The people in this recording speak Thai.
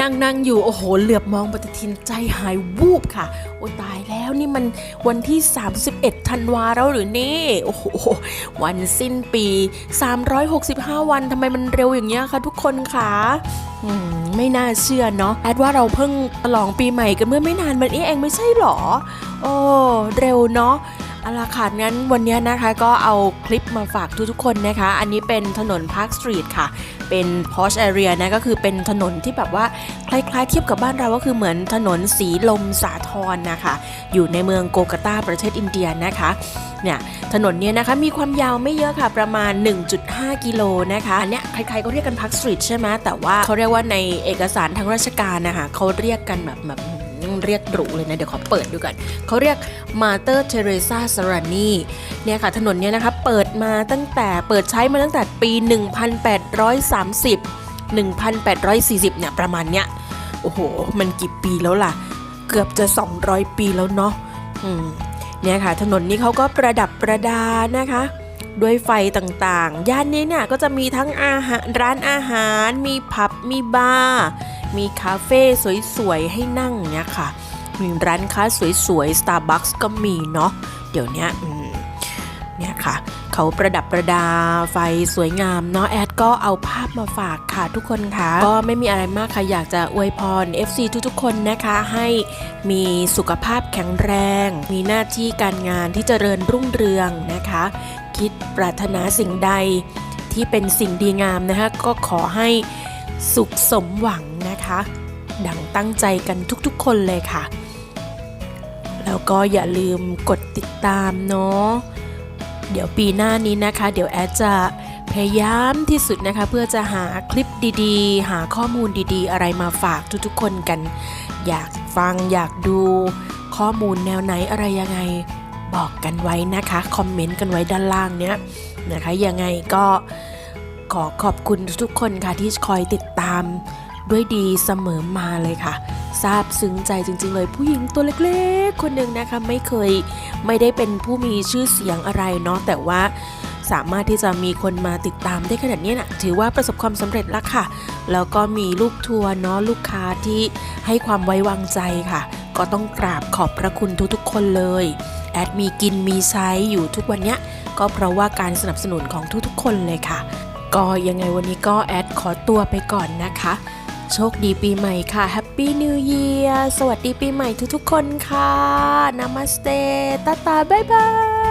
นั่งนั่งอยู่ โอ้โห เหลือบมองปฏิทินใจหายวูบค่ะ โอ้ตายแล้วนี่มันวันที่ 31ธันวาแล้วหรือนี่ โอ้โห วันสิ้นปี 365 วันทำไมมันเร็วอย่างเงี้ยคะทุกคนคะมไม่น่าเชื่อเนาะแอดว่าเราเพิ่งฉลองปีใหม่กันเมื่อไม่นานมานี้เองไม่ใช่หรอ โอ้ เร็วเนาะ เอาละค่ะงั้นวันนี้นะคะก็เอาคลิปมาฝากทุกๆคนนะคะ อันนี้เป็นถนนพาร์คสตรีทค่ะ เป็น posh area นะก็คือเป็นถนนที่แบบว่าคล้ายๆเทียบกับบ้านเราก็คือเหมือนถนนสีลมสาทรนะคะ อยู่ในเมืองโกกาตาประเทศอินเดียนะคะเนี่ยถนนเนี้ยนะคะมีความยาวไม่เยอะค่ะประมาณ 1.5 กิโลนะคะอันเนี้ยใครๆก็เรียกกันพักสตรีทใช่ไหมแต่ว่าเขาเรียกว่าในเอกสารทางราชการนะคะเขาเรียกกันแบบแบบ เรียกหรูเลยนะ เดี๋ยวขอเปิดดูกันเขาเรียกมาเตอร์เทเรซาสรานีเนี่ยค่ะถนนเนี้ยนะคะเปิดมาตั้งแต่เปิดใช้มาตั้งแต่ปี 1830 1840 เนี่ยประมาณเนี้ยโอ้โห มันกี่ปีแล้วล่ะ เกือบจะ 200 ปีแล้วเนาะอืมเนี่ยค่ะ ถนนนี้เขาก็ประดับประดานะคะด้วยไฟต่างๆ ย่านนี้เนี่ยก็จะมีทั้งอาหารร้านอาหาร มีผับ มีบาร์ มีคาเฟ่สวยๆ ให้นั่งเนี่ยค่ะ มีร้านค้าสวยๆ Starbucks ก็มีเนาะ เดี๋ยวนี้เนี่ยค่ะ เขาประดับประดาไฟสวยงามเนาะแอดก็เอาภาพมาฝากค่ะทุกคนค่ะ ก็ไม่มีอะไรมากค่ะ อยากจะอวยพร FC ทุกๆ คนนะคะ ให้มีสุขภาพแข็งแรง มีหน้าที่การงานที่เจริญรุ่งเรืองนะคะ คิดปรารถนาสิ่งใดที่เป็นสิ่งดีงามนะคะก็ขอให้สุขสมหวัง นะคะ ดังตั้งใจกันทุกๆคนเลยค่ะ แล้วก็อย่าลืมกดติดตามเนาะเดี๋ยวปีหน้านี้นะคะ เดี๋ยวแอดจะพยายามที่สุดนะคะ เพื่อจะหาคลิปดีๆ หาข้อมูลดีๆ อะไรมาฝากทุกๆคนกัน อยากฟังอยากดูข้อมูลแนวไหนอะไรยังไงบอกกันไว้นะคะ คอมเมนต์กันไว้ด้านล่างเนี้ยนะคะยังไงก็ขอขอบคุณทุกๆคนค่ะที่คอยติดตาม ด้วยดีเสมอมาเลยค่ะซาบซึ้งใจจริง ๆ เลยผู้หญิงตัวเล็กๆ คนหนึ่งนะคะไม่เคยไม่ได้เป็นผู้มีชื่อเสียงอะไรเนาะแต่ว่าสามารถที่จะมีคนมาติดตามได้ขนาดนี้นะถือว่าประสบความสำเร็จแล้วค่ะ แล้วก็มีลูกทัวร์เนาะลูกค้าที่ให้ความไว้วางใจค่ะ ก็ต้องกราบขอบพระคุณทุกๆ คนเลย แอดมีกินมีใช้อยู่ทุกวันเนี้ยก็เพราะว่าการสนับสนุนของทุกๆ คนเลยค่ะ ก็ยังไงวันนี้ก็แอดขอตัวไปก่อนนะคะ โชคดีปีใหม่ค่ะ Happy New Year สวัสดีปีใหม่ทุกๆคนค่ะ Namaste ตาตาบ๊ายบาย